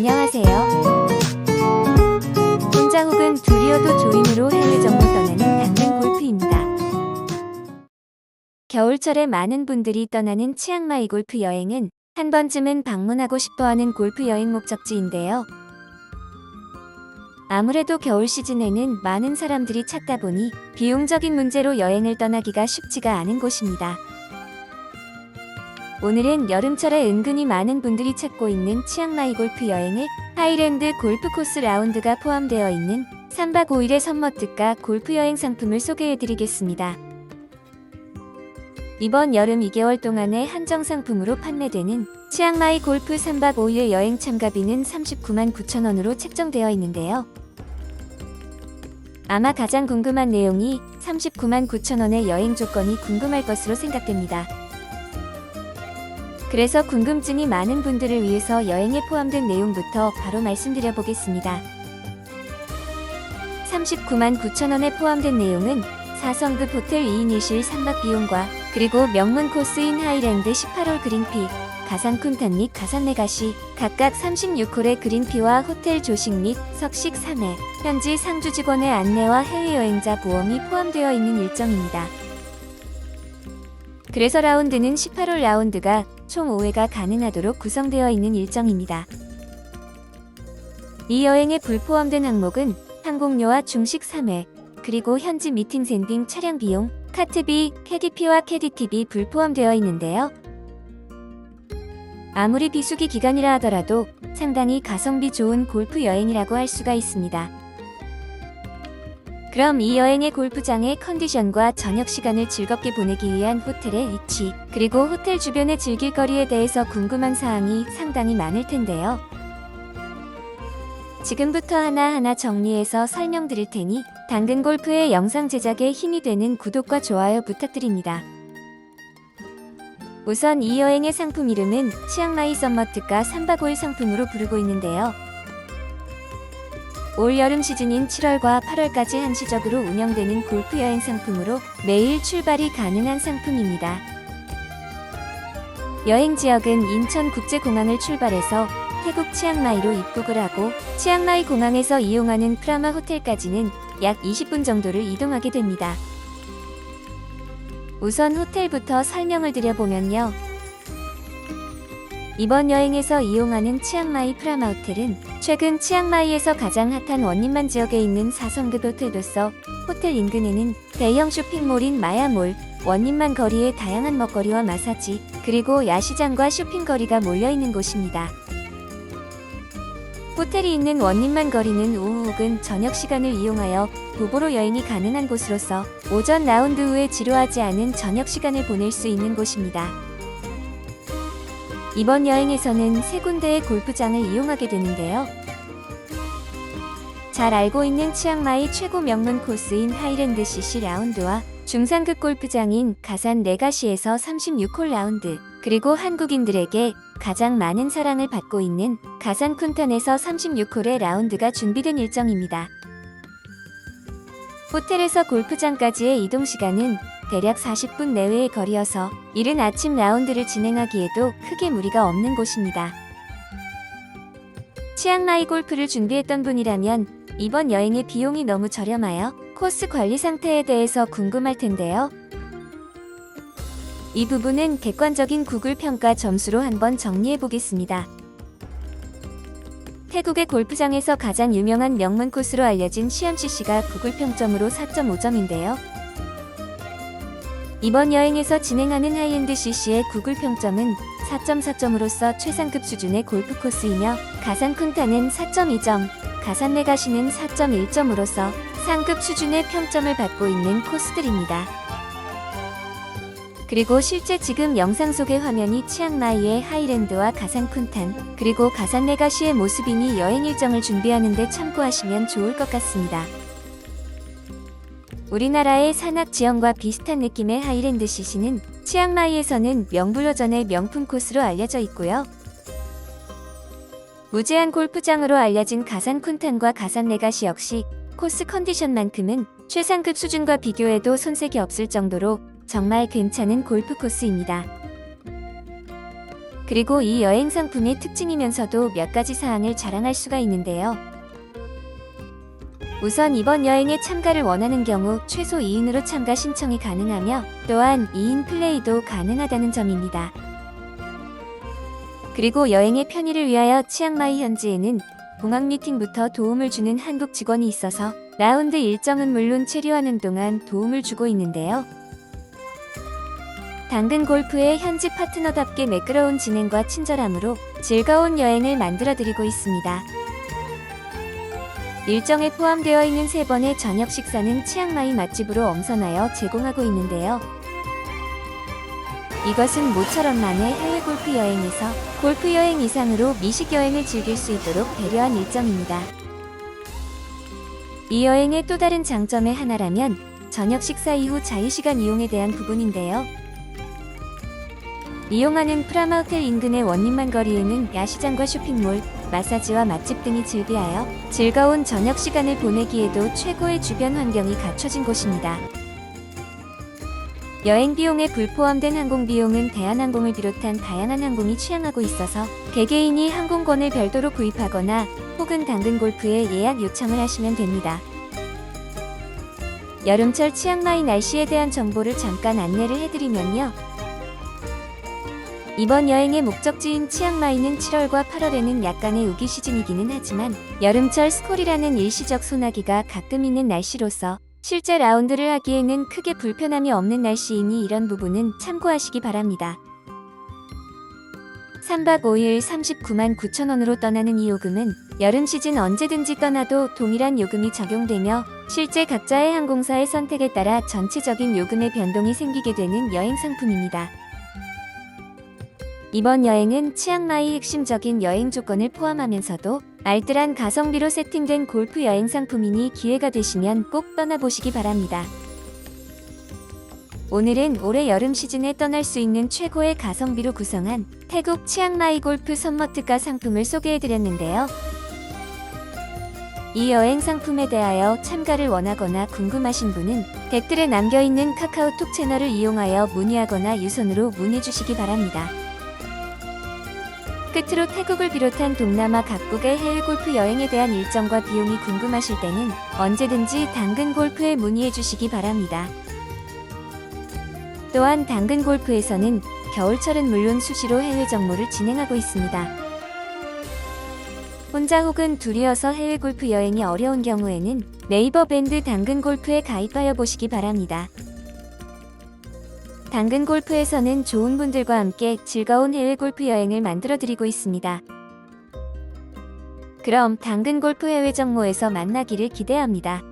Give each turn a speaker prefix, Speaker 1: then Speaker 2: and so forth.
Speaker 1: 안녕하세요. 혼자 혹은 둘이어도 조인으로 해외 정보 떠나는 당근 골프입니다. 겨울철에 많은 분들이 떠나는 치앙마이 골프 여행은 한 번쯤은 방문하고 싶어하는 골프 여행 목적지인데요. 아무래도 겨울 시즌에는 많은 사람들이 찾다 보니 비용적인 문제로 여행을 떠나기가 쉽지가 않은 곳입니다. 오늘은 여름철에 은근히 많은 분들이 찾고 있는 치앙마이 골프 여행을 하이랜드 골프 코스 라운드가 포함되어 있는 3박 5일의 선머특가 골프 여행 상품을 소개해 드리겠습니다. 이번 여름 2개월 동안의 한정 상품으로 판매되는 치앙마이 골프 3박 5일 여행 참가비는 39만 9천 원으로 책정되어 있는데요. 아마 가장 궁금한 내용이 39만 9천 원의 여행 조건이 궁금할 것으로 생각됩니다. 그래서 궁금증이 많은 분들을 위해서 여행에 포함된 내용부터 바로 말씀드려 보겠습니다. 39만 9천 원에 포함된 내용은 4성급 호텔 2인 1실 3박 비용과 그리고 명문 코스인 하이랜드 18홀 그린피, 가산 쿤탄 및 가산 레가시 각각 36홀의 그린피와 호텔 조식 및 석식 3회, 현지 상주 직원의 안내와 해외여행자 보험이 포함되어 있는 일정입니다. 그래서 라운드는 18홀 라운드가 총 5회가 가능하도록 구성되어 있는 일정입니다. 이 여행에 불포함된 항목은 항공료와 중식 3회, 그리고 현지 미팅 샌딩 차량 비용, 카트비, 캐디피와 캐디티비 불포함되어 있는데요. 아무리 비수기 기간이라 하더라도 상당히 가성비 좋은 골프 여행이라고 할 수가 있습니다. 그럼 이 여행의 골프장의 컨디션과 저녁 시간을 즐겁게 보내기 위한 호텔의 위치, 그리고 호텔 주변의 즐길 거리에 대해서 궁금한 사항이 상당히 많을 텐데요. 지금부터 하나하나 정리해서 설명드릴 테니 당근 골프의 영상 제작에 힘이 되는 구독과 좋아요 부탁드립니다. 우선 이 여행의 상품 이름은 치앙마이 썸머트가 3박 5일 상품으로 부르고 있는데요. 올 여름 시즌인 7월과 8월까지 한시적으로 운영되는 골프 여행 상품으로 매일 출발이 가능한 상품입니다. 여행 지역은 인천국제공항을 출발해서 태국 치앙마이로 입국을 하고 치앙마이 공항에서 이용하는 프라마 호텔까지는 약 20분 정도를 이동하게 됩니다. 우선 호텔부터 설명을 드려보면요. 이번 여행에서 이용하는 치앙마이 프라마 호텔은 최근 치앙마이에서 가장 핫한 원림만 지역에 있는 4성급 호텔로서 호텔 인근에는 대형 쇼핑몰인 마야몰, 원림만 거리에 다양한 먹거리와 마사지, 그리고 야시장과 쇼핑거리가 몰려있는 곳입니다. 호텔이 있는 원림만 거리는 오후 혹은 저녁 시간을 이용하여 도보로 여행이 가능한 곳으로서 오전 라운드 후에 지루하지 않은 저녁 시간을 보낼 수 있는 곳입니다. 이번 여행에서는 세 군데의 골프장을 이용하게 되는데요. 잘 알고 있는 치앙마이 최고 명문 코스인 하이랜드 CC 라운드와 중상급 골프장인 가산 레가시에서 36홀 라운드, 그리고 한국인들에게 가장 많은 사랑을 받고 있는 가산 쿤탄에서 36홀의 라운드가 준비된 일정입니다. 호텔에서 골프장까지의 이동 시간은 대략 40분 내외의 거리여서 이른 아침 라운드를 진행하기에도 크게 무리가 없는 곳입니다. 치앙마이 골프를 준비했던 분이라면 이번 여행의 비용이 너무 저렴하여 코스 관리 상태에 대해서 궁금할 텐데요. 이 부분은 객관적인 구글 평가 점수로 한번 정리해 보겠습니다. 태국의 골프장에서 가장 유명한 명문 코스로 알려진 CMCC가 구글 평점으로 4.5점인데요. 이번 여행에서 진행하는 하이엔드 CC의 구글 평점은 4.4점으로서 최상급 수준의 골프 코스이며 가산 쿤타는 4.2점, 가산 레가시는 4.1점으로서 상급 수준의 평점을 받고 있는 코스들입니다. 그리고 실제 지금 영상 속의 화면이 치앙마이의 하이랜드와 가산 쿤탄, 그리고 가산 레가시의 모습이니 여행 일정을 준비하는데 참고하시면 좋을 것 같습니다. 우리나라의 산악 지형과 비슷한 느낌의 하이랜드 CC는 치앙마이에서는 명불허전의 명품 코스로 알려져 있고요. 무제한 골프장으로 알려진 가산 쿤탄과 가산 레가시 역시 코스 컨디션만큼은 최상급 수준과 비교해도 손색이 없을 정도로 정말 괜찮은 골프 코스입니다. 그리고 이 여행 상품의 특징이면서도 몇 가지 사항을 자랑할 수가 있는데요. 우선 이번 여행에 참가를 원하는 경우 최소 2인으로 참가 신청이 가능하며 또한 2인 플레이도 가능하다는 점입니다. 그리고 여행의 편의를 위하여 치앙마이 현지에는 공항 미팅부터 도움을 주는 한국 직원이 있어서 라운드 일정은 물론 체류하는 동안 도움을 주고 있는데요. 당근 골프의 현지 파트너답게 매끄러운 진행과 친절함으로 즐거운 여행을 만들어드리고 있습니다. 일정에 포함되어 있는 세 번의 저녁 식사는 치앙마이 맛집으로 엄선하여 제공하고 있는데요. 이것은 모처럼만의 해외 골프 여행에서 골프 여행 이상으로 미식 여행을 즐길 수 있도록 배려한 일정입니다. 이 여행의 또 다른 장점의 하나라면 저녁 식사 이후 자유시간 이용에 대한 부분인데요. 이용하는 프라마 호텔 인근의 원림만 거리에는 야시장과 쇼핑몰, 마사지와 맛집 등이 즐비하여 즐거운 저녁 시간을 보내기에도 최고의 주변 환경이 갖춰진 곳입니다. 여행 비용에 불포함된 항공 비용은 대한항공을 비롯한 다양한 항공이 취향하고 있어서 개개인이 항공권을 별도로 구입하거나 혹은 당근 골프에 예약 요청을 하시면 됩니다. 여름철 치앙마이 날씨에 대한 정보를 잠깐 안내를 해드리면요. 이번 여행의 목적지인 치앙마이는 7월과 8월에는 약간의 우기 시즌이기는 하지만 여름철 스콜이라는 일시적 소나기가 가끔 있는 날씨로서 실제 라운드를 하기에는 크게 불편함이 없는 날씨이니 이런 부분은 참고하시기 바랍니다. 3박 5일 39만 9천원으로 떠나는 이 요금은 여름 시즌 언제든지 떠나도 동일한 요금이 적용되며 실제 각자의 항공사의 선택에 따라 전체적인 요금의 변동이 생기게 되는 여행 상품입니다. 이번 여행은 치앙마이 핵심적인 여행 조건을 포함하면서도 알뜰한 가성비로 세팅된 골프 여행 상품이니 기회가 되시면 꼭 떠나보시기 바랍니다. 오늘은 올해 여름 시즌에 떠날 수 있는 최고의 가성비로 구성한 태국 치앙마이 골프 선머트가 상품을 소개해드렸는데요. 이 여행 상품에 대하여 참가를 원하거나 궁금하신 분은 댓글에 남겨있는 카카오톡 채널을 이용하여 문의하거나 유선으로 문의주시기 바랍니다. 끝으로 태국을 비롯한 동남아 각국의 해외 골프 여행에 대한 일정과 비용이 궁금하실 때는 언제든지 당근 골프에 문의해 주시기 바랍니다. 또한 당근 골프에서는 겨울철은 물론 수시로 해외 정모를 진행하고 있습니다. 혼자 혹은 둘이어서 해외 골프 여행이 어려운 경우에는 네이버 밴드 당근 골프에 가입하여 보시기 바랍니다. 당근 골프에서는 좋은 분들과 함께 즐거운 해외 골프 여행을 만들어 드리고 있습니다. 그럼 당근 골프 해외 정모에서 만나기를 기대합니다.